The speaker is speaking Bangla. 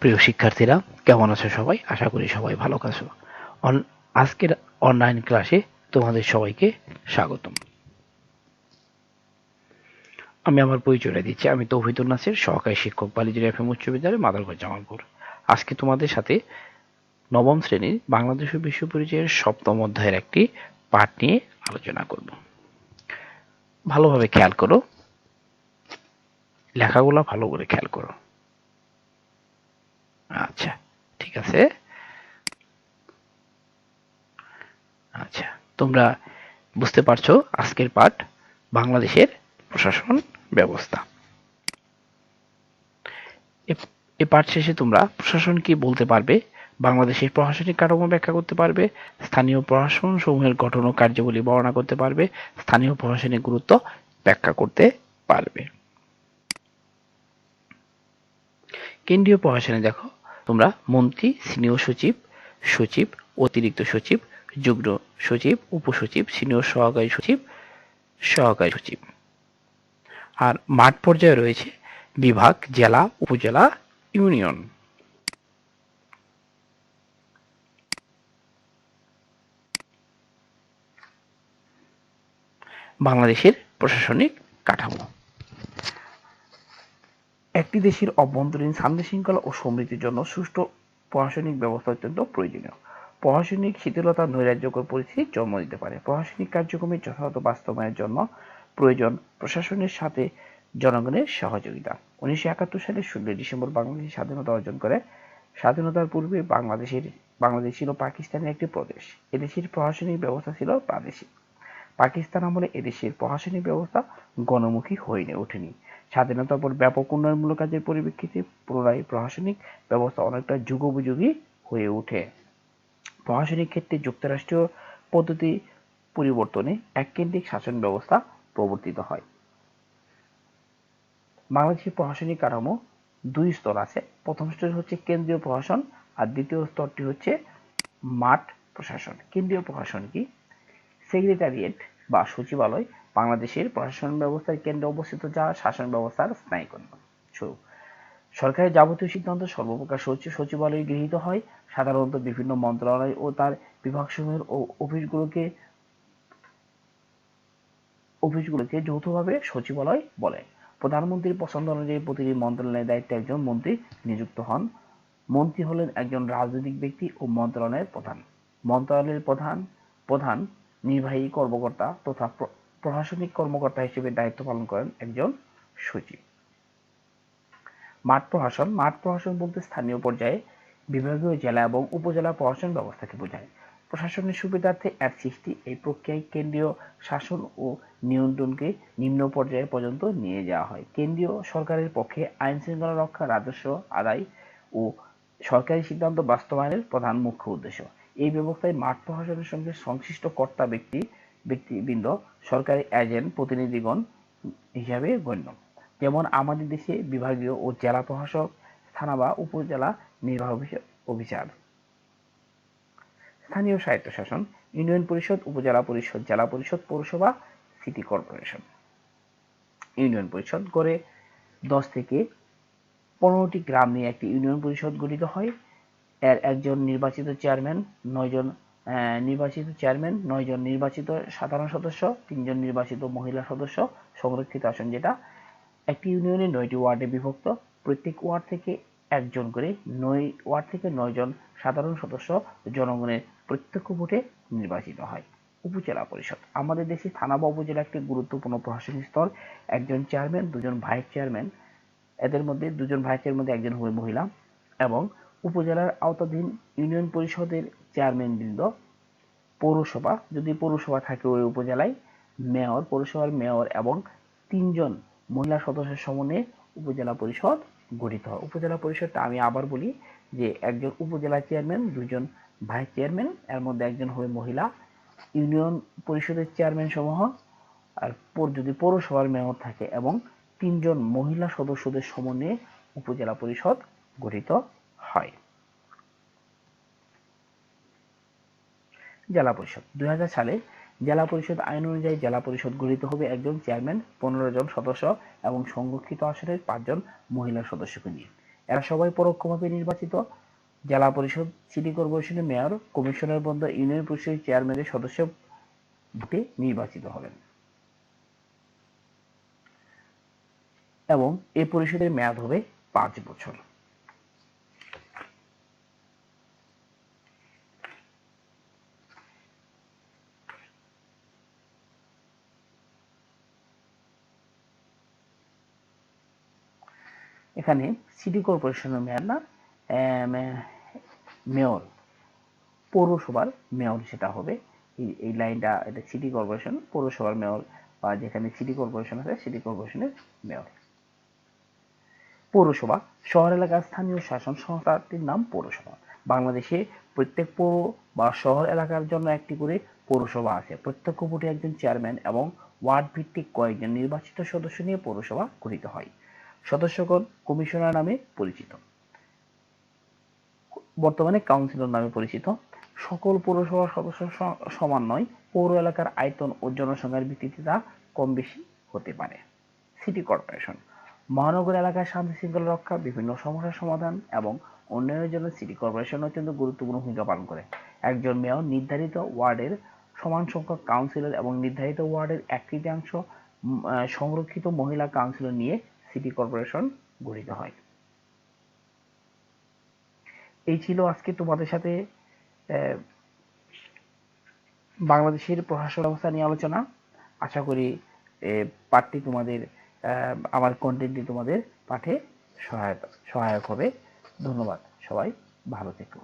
প্রিয় শিক্ষার্থীরা, কেমন আছো সবাই? আশা করি সবাই ভালো আছো। আজকের অনলাইন ক্লাসে তোমাদের সবাইকে স্বাগতম। আমি আমার পরিচয়টা দিচ্ছি। আমি তৌহিদুল নাসির, সহকারী শিক্ষক বালিজুর এফএম উচ্চ বিদ্যালয় মাদারগঞ্জ জামালপুর। আজকে তোমাদের সাথে নবম শ্রেণির বাংলাদেশ বিশ্ব পরিচয়ের সপ্তম অধ্যায়ের একটি পাঠ নিয়ে আলোচনা করব। ভালোভাবে খেয়াল করো। লেখাগুলো ভালো করে খেয়াল করো। আচ্ছা ঠিক আছে। আচ্ছা তোমরা বুঝতে পারছ আজকের পাঠ বাংলাদেশের প্রশাসন ব্যবস্থা। এ- পাঠ শেষে তোমরা প্রশাসন কি বলতে পারবে? বাংলাদেশের প্রশাসনিক কাঠামো ব্যাখ্যা করতে পারবে, স্থানীয় প্রশাসন সমূহের গঠন ও কার্যাবলী বর্ণনা করতে পারবে, স্থানীয় প্রশাসনিক গুরুত্ব ব্যাখ্যা করতে পারবে। কেন্দ্রীয় প্রশাসনে দেখো তোমরা মন্ত্রী, সিনিয়র সচিব সচিব, অতিরিক্ত সচিব, যুগ্ম সচিব, উপসচিব, সিনিয়র সহকারী সচিব সহকারী সচিব। আর মাঠ পর্যায়ে রয়েছে বিভাগ, জেলা, উপজেলা, ইউনিয়ন। বাংলাদেশের প্রশাসনিক কাঠামো। একটি দেশের অভ্যন্তরীণ শান্তি শৃঙ্খলা ও সমৃদ্ধির জন্য সুষ্ঠু প্রশাসনিক ব্যবস্থা অত্যন্ত প্রয়োজনীয়। প্রশাসনিক শিথিলতা নৈরাজ্যকর পরিস্থিতির জন্ম দিতে পারে। প্রশাসনিক কার্যক্রমের যথাযথ বাস্তবায়নের জন্য প্রয়োজন প্রশাসনের সাথে জনগণের সহযোগিতা। উনিশশো একাত্তর সালের ষোলোই ডিসেম্বর বাংলাদেশ স্বাধীনতা অর্জন করে, স্বাধীনতার পূর্বে বাংলাদেশের, বাংলাদেশ ছিল পাকিস্তানের একটি প্রদেশ। এদেশের প্রশাসনিক ব্যবস্থা ছিল প্রাদেশিক। পাকিস্তান আমলে এদেশের প্রশাসনিক ব্যবস্থা গণমুখী হয়ে ওঠেনি। স্বাধীনতার পর ব্যাপক উন্নয়নমূলক কাজের পরিপ্রেক্ষিতে পুনরায় প্রশাসনিক ব্যবস্থা অনেকটা যুগোপযোগী হয়ে ওঠে। প্রশাসনিক ক্ষেত্রে যুক্তরাষ্ট্রীয় পদ্ধতি পরিবর্তনে এককেন্দ্রিক শাসন ব্যবস্থা প্রবর্তিত হয়। বাংলাদেশের প্রশাসনিক কাঠামো দুই স্তর আছে। প্রথম স্তর হচ্ছে কেন্দ্রীয় প্রশাসন আর দ্বিতীয় স্তরটি হচ্ছে মাঠ প্রশাসন। কেন্দ্রীয় প্রশাসন কি? সেক্রেটারিয়েট বা সচিবালয় বাংলাদেশের প্রশাসন ব্যবস্থার কেন্দ্রে অবস্থিত যা শাসন ব্যবস্থার স্নায়ুকেন্দ্র শুরু। সরকারের যাবতীয় সিদ্ধান্ত সর্বপ্রকার সচিব সচিবালয়ে গৃহীত হয়। সাধারণত বিভিন্ন মন্ত্রণালয় ও তার বিভাগসমূহের ও অফিসগুলোকে অফিসগুলোকে যৌথভাবে সচিবালয় বলে। প্রধানমন্ত্রীর পছন্দ অনুযায়ী প্রতিটি মন্ত্রণালয়ের দায়িত্বে একজন মন্ত্রী নিযুক্ত হন। মন্ত্রী হলেন একজন রাজনৈতিক ব্যক্তি ও মন্ত্রণালয়ের প্রধান। মন্ত্রণালয়ের প্রধান প্রধান, নির্বাহী কর্মকর্তা তথা প্রশাসনিক কর্মকর্তা হিসেবে দায়িত্ব পালন করেন একজন সচিব। মাঠ প্রশাসন মাঠ প্রশাসন বলতে স্থানীয় পর্যায়ে বিভাগীয় জেলা এবং উপজেলা প্রশাসন ব্যবস্থাকে বোঝায়। প্রশাসনের সুবিধার্থে এর সৃষ্টি এই প্রক্রিয়ায় কেন্দ্রীয় শাসন ও নিয়ন্ত্রণকে নিম্ন পর্যায়ে পর্যন্ত নিয়ে যাওয়া হয়। কেন্দ্রীয় সরকারের পক্ষে আইন শৃঙ্খলা রক্ষা, রাজস্ব আদায় ও সরকারি সিদ্ধান্ত বাস্তবায়নের প্রধান মুখ্য উদ্দেশ্য। এই ব্যবস্থায় মাঠ প্রশাসনের সঙ্গে সংশ্লিষ্ট কর্তা ব্যক্তি ব্যক্তিবৃন্দ, সরকারি এজেন্ট, প্রতিনিধিগণ হিসাবে গণ্য। যেমন আমাদের দেশে বিভাগীয় ও জেলা প্রশাসক, থানা বা উপজেলা নির্বাহী অফিস- অফিসার। স্থানীয় স্বায়ত্তশাসন ইউনিয়ন পরিষদ, উপজেলা পরিষদ, জেলা পরিষদ, পৌরসভা, সিটি কর্পোরেশন। ইউনিয়ন পরিষদ গড়ে দশ থেকে পনেরোটি গ্রাম নিয়ে একটি ইউনিয়ন পরিষদ গঠিত হয়। এর একজন নির্বাচিত চেয়ারম্যান, নয়জন নির্বাচিত চেয়ারম্যান নয়জন নির্বাচিত সাধারণ সদস্য তিনজন নির্বাচিত মহিলা সদস্য সংরক্ষিত আসন যেটা। একটি ইউনিয়নে নয়টি ওয়ার্ডে বিভক্ত। প্রত্যেক ওয়ার্ড থেকে একজন করে নয় ওয়ার্ড থেকে নয়জন সাধারণ সদস্য জনগণের প্রত্যক্ষ ভোটে নির্বাচিত হয়। উপজেলা পরিষদ। আমাদের দেশে থানা বা উপজেলা একটি গুরুত্বপূর্ণ প্রশাসনিক স্তর। একজন চেয়ারম্যান দুজন ভাইস চেয়ারম্যান এদের মধ্যে, দুজন ভাইস চেয়ারম্যান মধ্যে একজন হবে মহিলা এবং উপজেলার আওতাধীন ইউনিয়ন পরিষদের চেয়ারম্যান বৃন্দ পৌরসভা, যদি পৌরসভা থাকে ওই উপজেলায়, মেয়র, পৌরসভার মেয়র এবং তিনজন মহিলা সদস্যের সমন্বয়ে উপজেলা পরিষদ গঠিত হয়। উপজেলা পরিষদটা আমি আবার বলি যে একজন উপজেলা চেয়ারম্যান, দুজন ভাইস চেয়ারম্যান, এর মধ্যে একজন হবে মহিলা। ইউনিয়ন পরিষদের চেয়ারম্যান সমূহ আর যদি পৌরসভার মেয়র থাকে এবং তিনজন মহিলা সদস্যদের সমন্বয়ে উপজেলা পরিষদ গঠিত হয়। জেলা পরিষদ দুই সালে জেলা পরিষদ আইন অনুযায়ী জেলা পরিষদ গঠিত হবে একজন চেয়ারম্যান, পনেরো জন সদস্য এবং সংরক্ষিত আসনের পাঁচজন মহিলা সদস্যকে নিয়ে। এরা সবাই পরোক্ষভাবে নির্বাচিত। জেলা পরিষদ সিটি কর্পোরেশনের মেয়র, কমিশনার বন্ধ ইউনিয়ন পরিষদের চেয়ারম্যানের সদস্য ভোটে নির্বাচিত হবেন। এবং এ পরিষদের মেয়াদ হবে পাঁচ বছর। এখানে সিটি কর্পোরেশনের মেয়র না মেয়র, পৌরসভার মেয়র সেটা হবে। এই- লাইনটা, এটা সিটি কর্পোরেশন পৌরসভার মেয়র, বা যেখানে সিটি কর্পোরেশন আছে সিটি কর্পোরেশনের মেয়র। পৌরসভা, শহর এলাকার স্থানীয় শাসন সংস্থাটির নাম পৌরসভা। বাংলাদেশে প্রত্যেক পৌর বা শহর এলাকার জন্য একটি করে পৌরসভা আছে। প্রত্যক্ষ ভোটে একজন চেয়ারম্যান এবং ওয়ার্ড ভিত্তিক কয়েকজন নির্বাচিত সদস্য নিয়ে পৌরসভা গঠিত হয়। সদস্যগণ কমিশনার নামে পরিচিত। বর্তমানে কাউন্সিলর নামে পরিচিত। সকল পৌরসভার সদস্য সমান নয়, পৌর এলাকার আয়তন ও জনসংখ্যার ভিত্তিতে তা কম বেশি হতে পারে। City corporation. মহানগর এলাকায় শান্তি শৃঙ্খলা রক্ষা, বিভিন্ন সমস্যার সমাধান এবং উন্নয়নের জন্য সিটি কর্পোরেশন অত্যন্ত গুরুত্বপূর্ণ ভূমিকা পালন করে। একজন মেয়র নির্ধারিত ওয়ার্ডের সমান সংখ্যক কাউন্সিলর এবং নির্ধারিত ওয়ার্ডের এক তৃতীয়াংশ সংরক্ষিত মহিলা কাউন্সিলর নিয়ে সিটি কর্পোরেশন গঠিত হয়। এই ছিল আজকে তোমাদের সাথে বাংলাদেশের প্রশাসন ব্যবস্থা নিয়ে আলোচনা। আশা করি পাঠটি তোমাদের আমার কন্টেন্টটি তোমাদের পাঠে সহায়তা, সহায়ক হবে। ধন্যবাদ সবাই, ভালো থেকো।